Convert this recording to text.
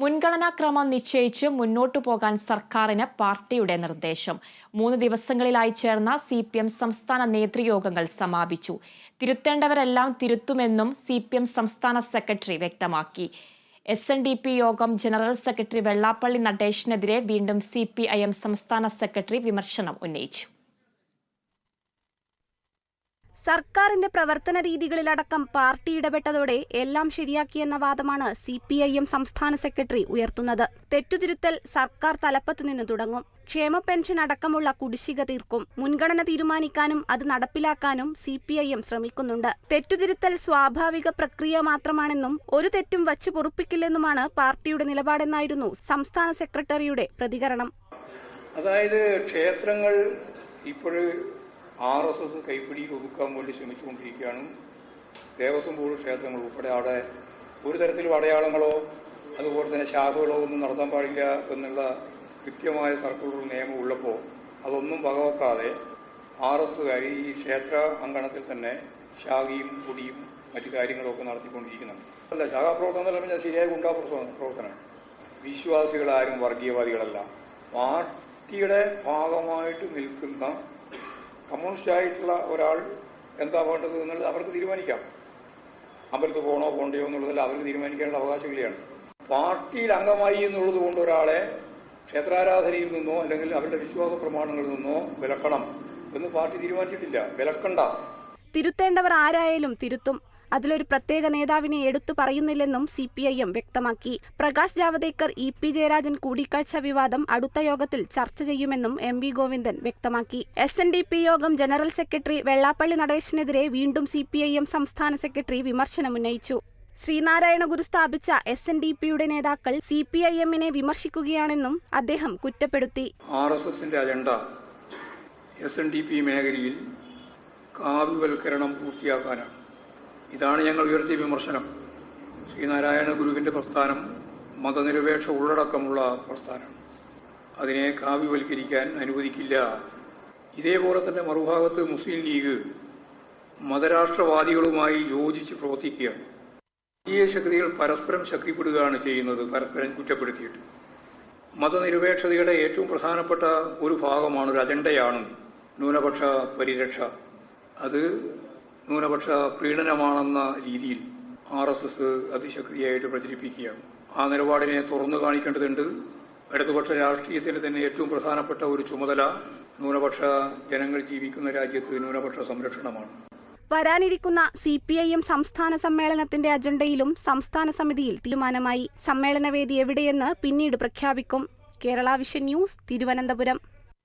മുൻഗണനാക്രമം നിശ്ചയിച്ച് മുന്നോട്ടു പോകാൻ സർക്കാരിന് പാർട്ടിയുടെ നിർദ്ദേശം. മൂന്ന് ദിവസങ്ങളിലായി ചേർന്ന സി പി എം സംസ്ഥാന നേതൃയോഗങ്ങൾ സമാപിച്ചു. തിരുത്തേണ്ടവരെല്ലാം തിരുത്തുമെന്നും സി പി എം സംസ്ഥാന സെക്രട്ടറി വ്യക്തമാക്കി. എസ് എൻ ഡി പി യോഗം ജനറൽ സെക്രട്ടറി വെള്ളാപ്പള്ളി നടേശിനെതിരെ വീണ്ടും സി പി ഐ എം സംസ്ഥാന സെക്രട്ടറി വിമർശനം ഉന്നയിച്ചു. സർക്കാരിന്റെ പ്രവർത്തന രീതികളിലടക്കം പാർട്ടി ഇടപെട്ടതോടെ എല്ലാം ശരിയാക്കിയെന്ന വാദമാണ് സി പി ഐ എം സംസ്ഥാന സെക്രട്ടറി ഉയർത്തുന്നത്. തെറ്റുതിരുത്തൽ സർക്കാർ തലപ്പത്തു നിന്ന് തുടങ്ങും. ക്ഷേമ പെൻഷൻ അടക്കമുള്ള കുടിശ്ശിക തീർക്കും. മുൻഗണന തീരുമാനിക്കാനും അത് നടപ്പിലാക്കാനും സി പി ഐ എം ശ്രമിക്കുന്നുണ്ട്. തെറ്റുതിരുത്തൽ സ്വാഭാവിക പ്രക്രിയ മാത്രമാണെന്നും ഒരു തെറ്റും വച്ചു പൊറുപ്പിക്കില്ലെന്നുമാണ് പാർട്ടിയുടെ നിലപാടെന്നായിരുന്നു സംസ്ഥാന സെക്രട്ടറിയുടെ പ്രതികരണം. അതായത് ക്ഷേത്രങ്ങൾ ഇപ്പോൾ ആർ എസ് എസ് കൈപ്പിടി ഒതുക്കാൻ വേണ്ടി ശ്രമിച്ചുകൊണ്ടിരിക്കുകയാണ്. ദേവസ്വം ബോർഡ് ക്ഷേത്രങ്ങൾ ഉൾപ്പെടെ അവിടെ ഒരു തരത്തിലും അടയാളങ്ങളോ അതുപോലെ തന്നെ ശാഖകളോ ഒന്നും നടത്താൻ പാടില്ല എന്നുള്ള കൃത്യമായ സർക്കുലർ നിയമം ഉള്ളപ്പോൾ അതൊന്നും വകവെക്കാതെ ആർ എസുകാർ ഈ ക്ഷേത്ര അങ്കണത്തിൽ തന്നെ ശാഖയും പൊടിയും മറ്റു കാര്യങ്ങളൊക്കെ നടത്തിക്കൊണ്ടിരിക്കുന്നുണ്ട്. അല്ല ശാഖാപ്രവർത്തനം എന്ന് പറഞ്ഞാൽ ശരിയായ ഗുണ്ടാ പ്രവർത്തനമാണ്. വിശ്വാസികളാരും വർഗീയവാദികളല്ല. പാർട്ടിയുടെ ഭാഗമായിട്ട് നിൽക്കുന്ന കമ്മ്യൂണിസ്റ്റ് ആയിട്ടുള്ള ഒരാൾ എന്താ വേണ്ടത് എന്നുള്ളത് അവർക്ക് തീരുമാനിക്കാം. അമ്പലത്ത് പോകണോ പോകണ്ടയോ എന്നുള്ളതല്ല അവർക്ക് തീരുമാനിക്കാനുള്ള അവകാശമില്ലയാണ്. പാർട്ടിയിൽ അംഗമായി എന്നുള്ളത് കൊണ്ട് ഒരാളെ ക്ഷേത്രാരാധനയിൽ നിന്നോ അല്ലെങ്കിൽ അവരുടെ വിശ്വാസ പ്രമാണങ്ങളിൽ നിന്നോ വിലക്കണം എന്ന് പാർട്ടി തീരുമാനിച്ചിട്ടില്ല. വിലക്കണ്ട. തിരുത്തേണ്ടവർ ആരായാലും തിരുത്തും. അതിലൊരു പ്രത്യേക നേതാവിനെ എടുത്തു പറയുന്നില്ലെന്നും സി പി ഐ എം വ്യക്തമാക്കി. പ്രകാശ് ജാവദേക്കർ ഇ പി ജയരാജൻ കൂടിക്കാഴ്ച വിവാദം അടുത്ത യോഗത്തിൽ ചർച്ച ചെയ്യുമെന്നും എം വി ഗോവിന്ദൻ വ്യക്തമാക്കി. എസ് എൻ ഡി പി യോഗം ജനറൽ സെക്രട്ടറി വെള്ളാപ്പള്ളി നടേശനെതിരെ വീണ്ടും സി പി ഐ എം സംസ്ഥാന സെക്രട്ടറി വിമർശനമുന്നയിച്ചു. ശ്രീനാരായണ ഗുരു സ്ഥാപിച്ച എസ് എൻ ഡി പിയുടെ നേതാക്കൾ സി പി ഐ എമ്മിനെ വിമർശിക്കുകയാണെന്നും അദ്ദേഹം കുറ്റപ്പെടുത്തി. ആർ എസ് എസിന്റെ agenda S N D P മേഖലയിൽ കാവ്യവൽക്കരണം പൂർത്തിയാക്കാനാണ്. ഇതാണ് ഞങ്ങൾ ഉയർത്തിയ വിമർശനം. ശ്രീനാരായണ ഗുരുവിന്റെ പ്രസ്ഥാനം മതനിരപേക്ഷ ഉള്ളടക്കമുള്ള പ്രസ്ഥാനം. അതിനെ കാവ്യവൽക്കരിക്കാൻ അനുവദിക്കില്ല. ഇതേപോലെ തന്നെ മറുഭാഗത്ത് മുസ്ലിം ലീഗ് മതരാഷ്ട്രവാദികളുമായി യോജിച്ച് പ്രവർത്തിക്കുകയാണ്. ഈ ശക്തികൾ പരസ്പരം ശക്തിപ്പെടുകയാണ് ചെയ്യുന്നത് പരസ്പരം കുറ്റപ്പെടുത്തിയിട്ട്. മതനിരപേക്ഷതയുടെ ഏറ്റവും പ്രധാനപ്പെട്ട ഒരു ഭാഗമാണ് ഒരു അജണ്ടയാണ് ന്യൂനപക്ഷ പരിരക്ഷ. അത് ന്യൂനപക്ഷ പ്രീണനമാണെന്ന രീതിയിൽ ആർ എസ് എസ് അതിശക്തിയായിട്ട് പ്രചരിപ്പിക്കുകയാണ്. ആ നിലപാടിനെ തുറന്നു കാണിക്കേണ്ടതുണ്ട്. ഇടതുപക്ഷ രാഷ്ട്രീയത്തിന് തന്നെ ഏറ്റവും പ്രധാനപ്പെട്ട ഒരു ചുമതല ന്യൂനപക്ഷ ജനങ്ങൾ ജീവിക്കുന്ന രാജ്യത്ത് ന്യൂനപക്ഷ സംരക്ഷണമാണ്. വരാനിരിക്കുന്ന സി പി ഐ എം സംസ്ഥാന സമ്മേളനത്തിന്റെ അജണ്ടയിലും സംസ്ഥാന സമിതിയിൽ തീരുമാനമായി സമ്മേളനവേദി എവിടെയെന്ന് പിന്നീട് പ്രഖ്യാപിക്കും. Kerala vision news Thiruvananthapuram.